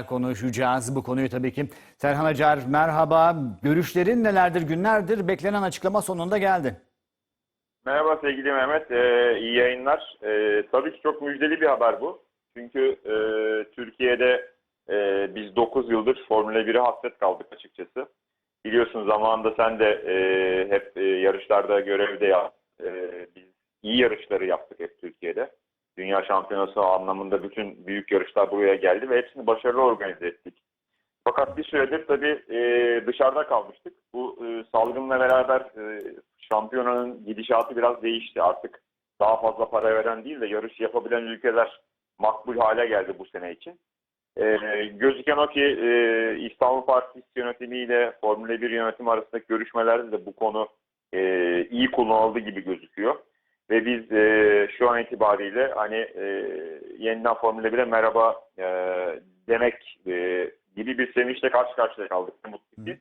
konuşacağız bu konuyu tabii ki. Serhan Acar merhaba. Görüşlerin nelerdir günlerdir? Beklenen açıklama sonunda geldi. Merhaba sevgili Mehmet, ee, iyi yayınlar. Ee, tabii ki çok müjdeli bir haber bu. Çünkü e, Türkiye'de e, biz 9 yıldır Formula 1'e hasret kaldık açıkçası. Biliyorsun zamanında sen de e, hep e, yarışlarda görevde yap. E, biz iyi yarışları yaptık hep Türkiye'de. Dünya şampiyonası anlamında bütün büyük yarışlar buraya geldi ve hepsini başarılı organize ettik. Fakat bir süredir tabii e, dışarıda kalmıştık. Bu e, salgınla beraber e, şampiyonanın gidişatı biraz değişti. Artık daha fazla para veren değil de yarış yapabilen ülkeler makbul hale geldi bu sene için. E, gözüken o ki e, İstanbul Partisi yönetimiyle Formula 1 yönetimi arasındaki görüşmelerde de bu konu e, iyi kullanıldı gibi gözüküyor. Ve biz e, şu an itibariyle hani e, yeniden Formula 1'e merhaba e, demek e, gibi bir sevinçle karşı karşıya kaldık. Mutlu ki.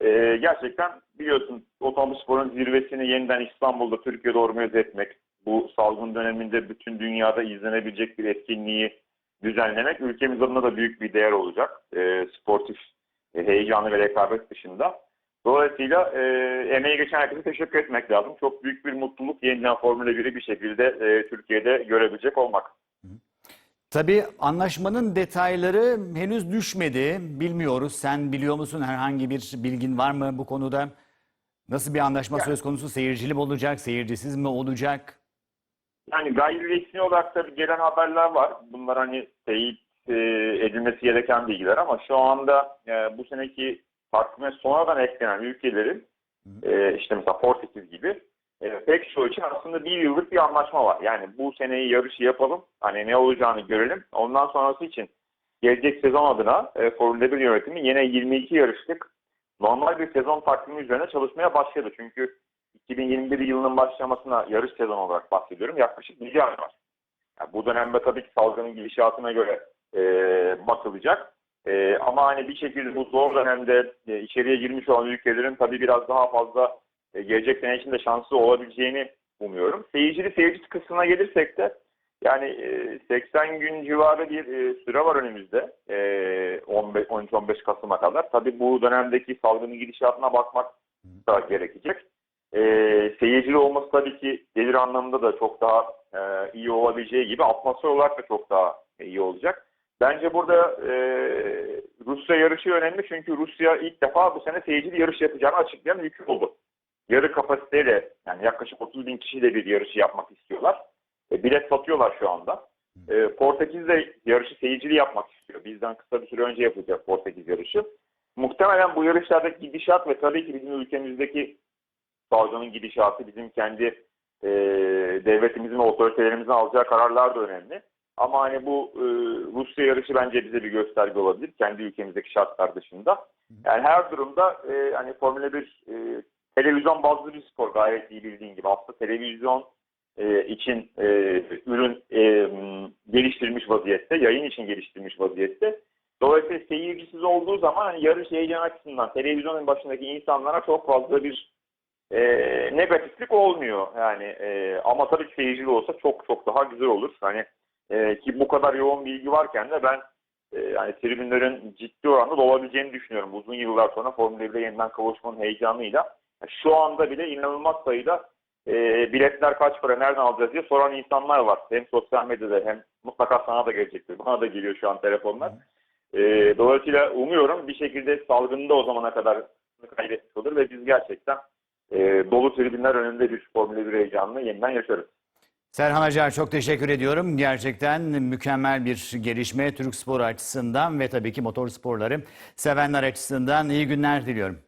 E, gerçekten biliyorsun otomobilsporun zirvesini yeniden İstanbul'da Türkiye'de organize etmek, bu salgın döneminde bütün dünyada izlenebilecek bir etkinliği düzenlemek ülkemiz adına da büyük bir değer olacak. E, sportif e, heyecanı ve rekabet dışında. Dolayısıyla e, emeği geçen herkese teşekkür etmek lazım. Çok büyük bir mutluluk yeniden Formula 1'i bir şekilde e, Türkiye'de görebilecek olmak. Tabii anlaşmanın detayları henüz düşmedi. Bilmiyoruz. Sen biliyor musun? Herhangi bir bilgin var mı bu konuda? Nasıl bir anlaşma söz konusu? Seyircili mi olacak? Seyircisiz mi olacak? Yani gayri resmi olarak tabii gelen haberler var. Bunlar hani teyit e, edilmesi gereken bilgiler ama şu anda e, bu seneki takvime sonradan eklenen ülkelerin e, işte mesela Portekiz gibi e, pek çoğu için aslında bir yıllık bir anlaşma var. Yani bu seneyi yarışı yapalım, hani ne olacağını görelim. Ondan sonrası için gelecek sezon adına e, Formula 1 yönetimi yine 22 yarışlık normal bir sezon takvimi üzerine çalışmaya başladı. Çünkü 2021 yılının başlamasına yarış sezonu olarak bahsediyorum. Yaklaşık bir ay var. Yani bu dönemde tabii ki salgının gidişatına göre e, bakılacak. E, ama hani bir şekilde bu zor dönemde e, içeriye girmiş olan ülkelerin tabii biraz daha fazla e, gelecek sene içinde şanslı olabileceğini umuyorum. Seyircili seyircisi kısmına gelirsek de yani e, 80 gün civarı bir e, süre var önümüzde. E, 13-15 Kasım'a kadar. Tabii bu dönemdeki salgının gidişatına bakmak da gerekecek. E, seyircili olması tabii ki gelir anlamında da çok daha e, iyi olabileceği gibi atmosfer olarak da çok daha iyi olacak. Bence burada e, Rusya yarışı önemli çünkü Rusya ilk defa bu sene seyircili yarış yapacağını açıklayan ülke oldu. Yarı kapasiteyle yani yaklaşık 30 bin kişiyle bir yarışı yapmak istiyorlar. E, bilet satıyorlar şu anda. E, Portekiz de yarışı seyircili yapmak istiyor. Bizden kısa bir süre önce yapılacak Portekiz yarışı. Muhtemelen bu yarışlardaki gidişat ve tabii ki bizim ülkemizdeki salgının gidişatı bizim kendi e, devletimizin otoritelerimizin alacağı kararlar da önemli. Ama hani bu e, Rusya yarışı bence bize bir gösterge olabilir. Kendi ülkemizdeki şartlar dışında. Yani her durumda e, hani Formula 1 e, televizyon bazlı bir spor gayet iyi bildiğin gibi. Aslında televizyon e, için e, ürün e, geliştirilmiş vaziyette, yayın için geliştirilmiş vaziyette. Dolayısıyla seyircisiz olduğu zaman hani yarış heyecan açısından televizyonun başındaki insanlara çok fazla bir e, negatiflik olmuyor. Yani e, ama tabii seyircili olsa çok çok daha güzel olur. Hani e, ki bu kadar yoğun bilgi varken de ben e, yani tribünlerin ciddi oranda dolabileceğini düşünüyorum. Uzun yıllar sonra Formula 1'de yeniden kavuşmanın heyecanıyla. Şu anda bile inanılmaz sayıda e, biletler kaç para, nereden alacağız diye soran insanlar var. Hem sosyal medyada hem mutlaka sana da gelecektir. Bana da geliyor şu an telefonlar. E, dolayısıyla umuyorum bir şekilde salgında o zamana kadar kaybetmiş olur ve biz gerçekten e, dolu tribünler önünde bir Formula 1 heyecanını yeniden yaşarız. Serhan Acar çok teşekkür ediyorum. Gerçekten mükemmel bir gelişme Türk spor açısından ve tabii ki motor sporları sevenler açısından iyi günler diliyorum.